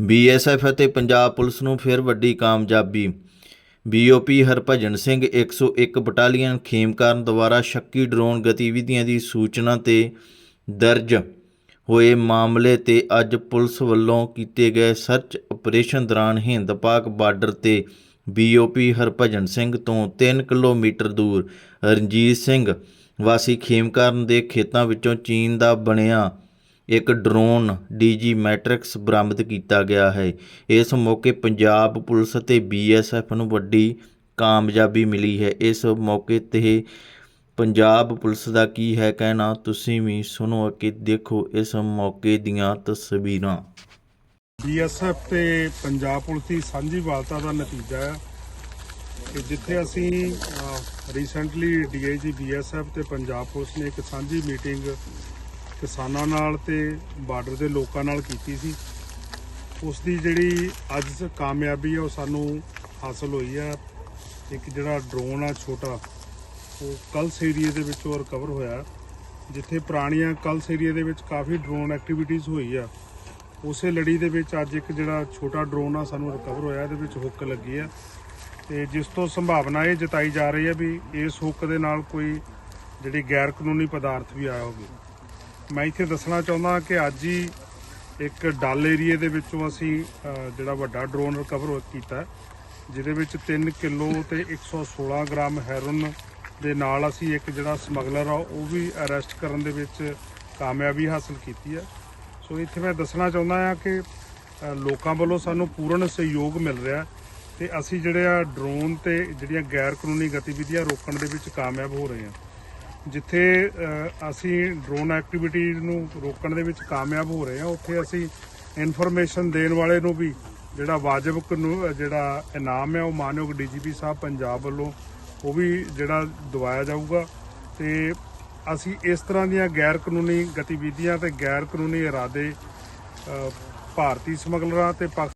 BSF ਅਤੇ Punjab police ਨੂੰ ਫਿਰ ਵੱਡੀ ਕਾਮਯਾਬੀ। ਬੀਓਪੀ ਹਰਭਜਨ ਸਿੰਘ 101 ਬਟਾਲੀਅਨ ਖੇਮਕਰਨ ਦੁਆਰਾ ਸ਼ੱਕੀ ਡਰੋਨ ਗਤੀਵਿਧੀਆਂ ਦੀ ਸੂਚਨਾ ਤੇ ਦਰਜ ਹੋਏ ਮਾਮਲੇ ਤੇ ਅੱਜ ਪੁਲਿਸ ਵੱਲੋਂ ਕੀਤੇ ਗਏ ਸਰਚ ਆਪਰੇਸ਼ਨ ਦੌਰਾਨ ਹਿੰਦ ਪਾਕ ਬਾਰਡਰ ਤੇ ਬੀਓਪੀ ਹਰਭਜਨ ਸਿੰਘ ਤੋਂ 3 ਕਿਲੋਮੀਟਰ ਦੂਰ ਰਣਜੀਤ ਸਿੰਘ ਵਾਸੀ ਖੇਮਕਰਨ ਦੇ ਖੇਤਾਂ ਵਿੱਚੋਂ ਚੀਨ ਦਾ ਬਣਿਆ ਇੱਕ ਡਰੋਨ ਡੀਜੀ ਮੈਟ੍ਰਿਕਸ ਬਰਾਮਦ ਕੀਤਾ ਗਿਆ ਹੈ। ਇਸ ਮੌਕੇ ਪੰਜਾਬ ਪੁਲਿਸ ਅਤੇ ਬੀਐਸਐਫ ਨੂੰ ਵੱਡੀ ਕਾਮਯਾਬੀ ਮਿਲੀ ਹੈ। ਇਸ ਮੌਕੇ ਤੇ ਪੰਜਾਬ ਪੁਲਿਸ ਦਾ ਕੀ ਹੈ ਕਹਿਣਾ, ਤੁਸੀਂ ਵੀ ਸੁਣੋ ਅਤੇ ਦੇਖੋ ਇਸ ਮੌਕੇ ਦੀਆਂ ਤਸਵੀਰਾਂ। ਬੀਐਸਐਫ ਤੇ ਪੰਜਾਬ ਪੁਲਿਸ ਦੀ ਸਾਂਝੀ ਵਾਰਤਾ ਦਾ ਨਤੀਜਾ ਹੈ ਕਿ ਜਿੱਥੇ ਅਸੀਂ ਰੀਸੈਂਟਲੀ ਡੀਆਈਜੀ ਬੀਐਸਐਫ ਤੇ ਪੰਜਾਬ ਪੁਲਿਸ ਨੇ ਇੱਕ ਸਾਂਝੀ ਮੀਟਿੰਗ ਕਿਸਾਨਾਂ ਨਾਲ ਤੇ ਬਾਰਡਰ ਦੇ ਲੋਕਾਂ ਨਾਲ ਕੀਤੀ ਸੀ। ਉਸ ਦੀ ਜਿਹੜੀ ਅੱਜ ਕਾਮਯਾਬੀ ਹੈ ਉਹ ਸਾਨੂੰ ਹਾਸਲ ਹੋਈ ਹੈ ਇੱਕ ਜਿਹੜਾ ਡਰੋਨ ਆ, ਛੋਟਾ, ਉਹ ਕਲਸ ਏਰੀਏ ਦੇ ਵਿੱਚੋਂ ਰਿਕਵਰ ਹੋਇਆ। ਜਿੱਥੇ ਪੁਰਾਣੀਆਂ ਕਲਸ ਏਰੀਏ ਦੇ ਵਿੱਚ ਕਾਫੀ ਡਰੋਨ ਐਕਟੀਵਿਟੀਜ਼ ਹੋਈ ਆ। ਉਸੇ ਲੜੀ ਦੇ ਵਿੱਚ ਅੱਜ ਇੱਕ ਜਿਹੜਾ ਛੋਟਾ ਡਰੋਨ ਆ, ਸਾਨੂੰ ਰਿਕਵਰ ਹੋਇਆ। ਇਹਦੇ ਵਿੱਚ ਹੁੱਕ ਲੱਗੀ ਆ। ਤੇ ਜਿਸ ਤੋਂ ਸੰਭਾਵਨਾ ਇਹ ਜਤਾਈ ਜਾ ਰਹੀ ਹੈ ਵੀ ਇਸ ਹੁੱਕ ਦੇ ਨਾਲ ਕੋਈ ਜਿਹੜੀ ਗੈਰ ਕਾਨੂੰਨੀ ਪਦਾਰਥ ਵੀ ਆਇਆ ਹੋਵੇ। ਮੈਂ ਇੱਥੇ ਦੱਸਣਾ ਚਾਹੁੰਦਾ ਕਿ ਅੱਜ ਹੀ ਇੱਕ ਡਲ ਏਰੀਏ ਦੇ ਵਿੱਚੋਂ ਅਸੀਂ ਜਿਹੜਾ ਵੱਡਾ ਡਰੋਨ ਰਿਕਵਰ ਕੀਤਾ ਜਿਹਦੇ ਵਿੱਚ 3 ਕਿਲੋ ਤੇ 116 ਗ੍ਰਾਮ ਹੈਰੋਨ ਦੇ ਨਾਲ ਅਸੀਂ ਇੱਕ ਜਿਹੜਾ ਸਮਗਲਰ ਆ, ਉਹ ਵੀ ਅਰੈਸਟ ਕਰਨ ਦੇ ਵਿੱਚ ਕਾਮਯਾਬੀ ਹਾਸਲ ਕੀਤੀ ਆ ਸੋ ਇੱਥੇ ਮੈਂ ਦੱਸਣਾ ਚਾਹੁੰਦਾ ਹਾਂ ਕਿ ਲੋਕਾਂ ਵੱਲੋਂ ਸਾਨੂੰ ਪੂਰਨ ਸਹਿਯੋਗ ਮਿਲ ਰਿਹਾ ਤੇ ਅਸੀਂ ਜਿਹੜੇ ਆ ਡਰੋਨ ਤੇ ਜਿਹੜੀਆਂ ਗੈਰ ਕਾਨੂੰਨੀ ਗਤੀਵਿਧੀਆਂ ਰੋਕਣ ਦੇ ਵਿੱਚ ਕਾਮਯਾਬ ਹੋ ਰਹੇ ਹਾਂ। ਜਿੱਥੇ ਅਸੀਂ ਡਰੋਨ ਐਕਟੀਵਿਟੀ ਨੂੰ ਰੋਕਣ ਦੇ ਵਿੱਚ ਕਾਮਯਾਬ ਹੋ ਰਹੇ ਹਾਂ, ਉੱਥੇ ਅਸੀਂ ਇਨਫੋਰਮੇਸ਼ਨ ਦੇਣ ਵਾਲੇ ਨੂੰ ਵੀ ਜਿਹੜਾ ਵਾਜਬ ਕਾਨੂੰ ਜਿਹੜਾ ਇਨਾਮ ਹੈ, ਉਹ ਮਾਨਯੋਗ ਡੀਜੀਪੀ ਸਾਹਿਬ ਪੰਜਾਬ ਵੱਲੋਂ, ਉਹ ਵੀ ਜਿਹੜਾ ਦਵਾਇਆ ਜਾਊਗਾ। ਤੇ ਅਸੀਂ ਇਸ ਤਰ੍ਹਾਂ ਦੀਆਂ ਗੈਰ ਕਾਨੂੰਨੀ ਗਤੀਵਿਧੀਆਂ ਤੇ ਗੈਰ ਕਾਨੂੰਨੀ ਇਰਾਦੇ ਭਾਰਤੀ ਸਮਗਲਰਾਂ ਤੇ ਪਾਕ